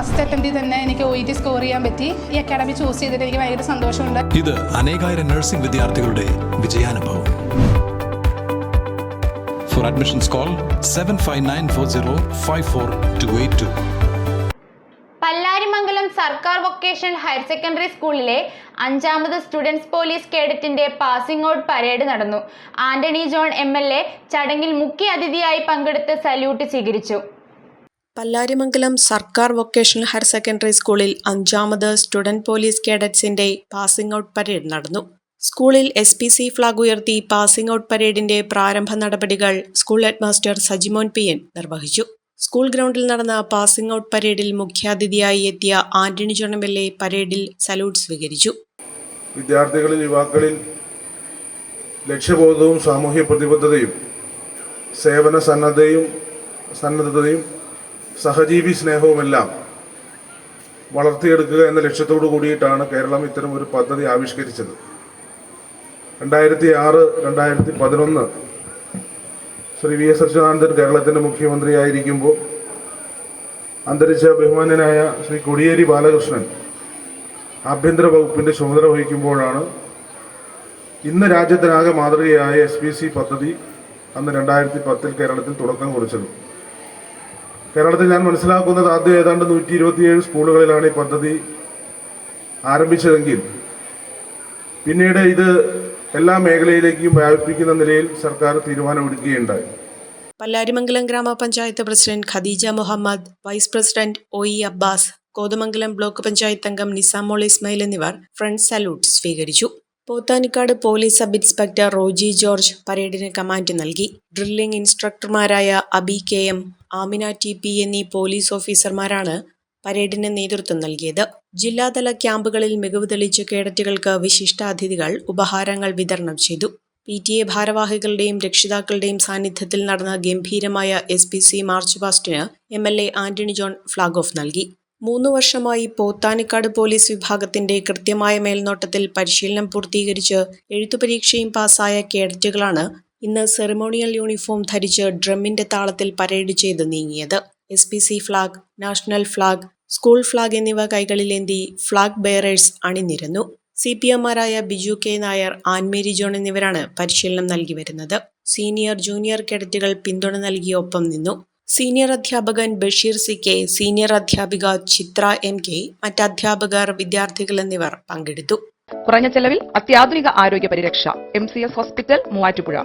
First അറ്റംപ്റ്റിൽ തന്നെ എനിക്ക് O E T score ചെയ്യാൻ പറ്റി. ഈ അക്കാഡമി ചൂസ് ചെയ്തിട്ട് എനിക്ക് ഭയങ്കര സന്തോഷമുണ്ട്. ഇത് അനേകായിരം നഴ്സിംഗ് വിദ്യാർത്ഥികളുടെ വിജയാനുഭവം. For admissions call seven five nine four zero five four two eight two Pallarimangalam സർക്കാർ വൊക്കേഷണൽ ഹയർ സെക്കൻഡറി സ്കൂളിലെ അഞ്ചാമത് സ്റ്റുഡൻസ് പോലീസ് കേഡറ്റിന്റെ പാസിംഗ് ഔട്ട് പരേഡ് നടന്നു. Antony John M L A ചടങ്ങിൽ മുഖ്യ അതിഥിയായി പങ്കെടുത്ത് സല്യൂട്ട് സ്വീകരിച്ചു. പല്ലാരിമംഗലം സർക്കാർ വൊക്കേഷണൽ ഹയർ സെക്കൻഡറി സ്കൂളിൽ അഞ്ചാമത് സ്റ്റുഡന്റ് പോലീസ് കേഡറ്റ്സിന്റെ പാസിംഗ് ഔട്ട് പരേഡ് നടന്നു. സ്കൂളിൽ എസ് പി സി ഫ്ളാഗ് ഉയർത്തി പാസിംഗ് ഔട്ട് പരേഡിന്റെ പ്രാരംഭ നടപടികൾ school headmaster Sajimon P N നിർവഹിച്ചു. സ്കൂൾ ഗ്രൗണ്ടിൽ നടന്ന പാസിംഗ് ഔട്ട് പരേഡിൽ മുഖ്യാതിഥിയായി എത്തിയ ആന്റണി എ പരേഡിൽ സല്യൂട്ട് സ്വീകരിച്ചു. വിദ്യാർത്ഥികളിൽ യുവാക്കളിൽ ലക്ഷ്യബോധവും സാമൂഹ്യ പ്രതിബദ്ധതയും സേവന സന്നദ്ധയും സന്നദ്ധതയും സഹജീവി സ്നേഹവുമെല്ലാം വളർത്തിയെടുക്കുക എന്ന ലക്ഷ്യത്തോടു കൂടിയിട്ടാണ് കേരളം ഇത്തരം ഒരു പദ്ധതി ആവിഷ്കരിച്ചത്. രണ്ടായിരത്തി ആറ് രണ്ടായിരത്തി പതിനൊന്ന് ശ്രീ വി എസ് അച്യുതാനന്ദൻ കേരളത്തിന്റെ മുഖ്യമന്ത്രിയായിരിക്കുമ്പോൾ അന്തരിച്ച ബഹുമാന്യനായ ശ്രീ കൊടിയേരി ബാലകൃഷ്ണൻ ആഭ്യന്തര വകുപ്പിന്റെ ചുമതല വഹിക്കുമ്പോഴാണ് ഇന്ന് രാജ്യത്തിനാകെ മാതൃകയായ എസ് പദ്ധതി അന്ന് രണ്ടായിരത്തി പത്തിൽ കേരളത്തിൽ തുടക്കം കുറിച്ചത്. കേരളത്തിൽ ഞാൻ മനസ്സിലാക്കുന്നത് ആദ്യം ഏതാണ്ട് നൂറ്റി ഇരുപത്തിയേഴ് സ്കൂളുകളിലാണ് ഈ പദ്ധതി ആരംഭിച്ചതെങ്കിൽ. പിന്നീട് ഇത് എല്ലാ മേഖലയിലേക്കും വ്യാപിപ്പിക്കുന്ന നിലയിൽ സർക്കാർ തീരുമാനമെടുക്കുകയുണ്ടായി. പല്ലാരിമംഗലം ഗ്രാമപഞ്ചായത്ത് president Khadeeja Muhammad vice president O E Abbas Kothamangalam block panchayat അംഗം നിസാമോൾ ഇസ്മയിൽ എന്നിവർ ഫ്രണ്ട് സല്യൂട്ട് സ്വീകരിച്ചു. Pothanikkad police sub inspector Roji George പരേഡിന് command നൽകി. Drilling ഇൻസ്ട്രക്ടർമാരായ Abi K M Amina T P എന്നീ പോലീസ് ഓഫീസർമാരാണ് പരേഡിന് നേതൃത്വം നൽകിയത്. ജില്ലാതല ക്യാമ്പുകളിൽ മികവ് തെളിയിച്ച കേഡറ്റുകൾക്ക് വിശിഷ്ടാതിഥികൾ ഉപഹാരങ്ങൾ വിതരണം ചെയ്തു. പി ടി എ ഭാരവാഹികളുടെയും രക്ഷിതാക്കളുടെയും സാന്നിധ്യത്തിൽ നടന്ന ഗംഭീരമായ S P C march പാസ്റ്റിന് M L A Antony John flag off നൽകി. മൂന്ന് വർഷമായി പോത്താനിക്കാട് പോലീസ് വിഭാഗത്തിന്റെ കൃത്യമായ മേൽനോട്ടത്തിൽ പരിശീലനം പൂർത്തീകരിച്ച് എഴുത്തു പരീക്ഷയും പാസ്സായ കേഡറ്റുകളാണ് ഇന്ന് സെറിമോണിയൽ യൂണിഫോം ധരിച്ച് ഡ്രമ്മിന്റെ താളത്തിൽ പരേഡ് ചെയ്ത് നീങ്ങിയത്. S P C flag national flag school flag എന്നിവ കൈകളിലേന്തി ഫ്ളാഗ് ബെയറേഴ്സ് അണിനിരന്നു. സി പി എമാരായ ബിജു കെ നായർ ആൻമേരി ജോൺ എന്നിവരാണ് പരിശീലനം നൽകി വരുന്നത്. സീനിയർ ജൂനിയർ കേഡറ്റുകൾ പിന്തുണ നൽകിയ ഒപ്പം നിന്നു. സീനിയർ അധ്യാപകൻ ബഷീർ സി കെ സീനിയർ അധ്യാപിക ചിത്ര എം കെ മറ്റ് അധ്യാപകർ വിദ്യാർത്ഥികൾ എന്നിവർ പങ്കെടുത്തു. കുറഞ്ഞ ചെലവിൽ അത്യാധുനിക ആരോഗ്യ പരിരക്ഷ M C S hospital Muvattupuzha.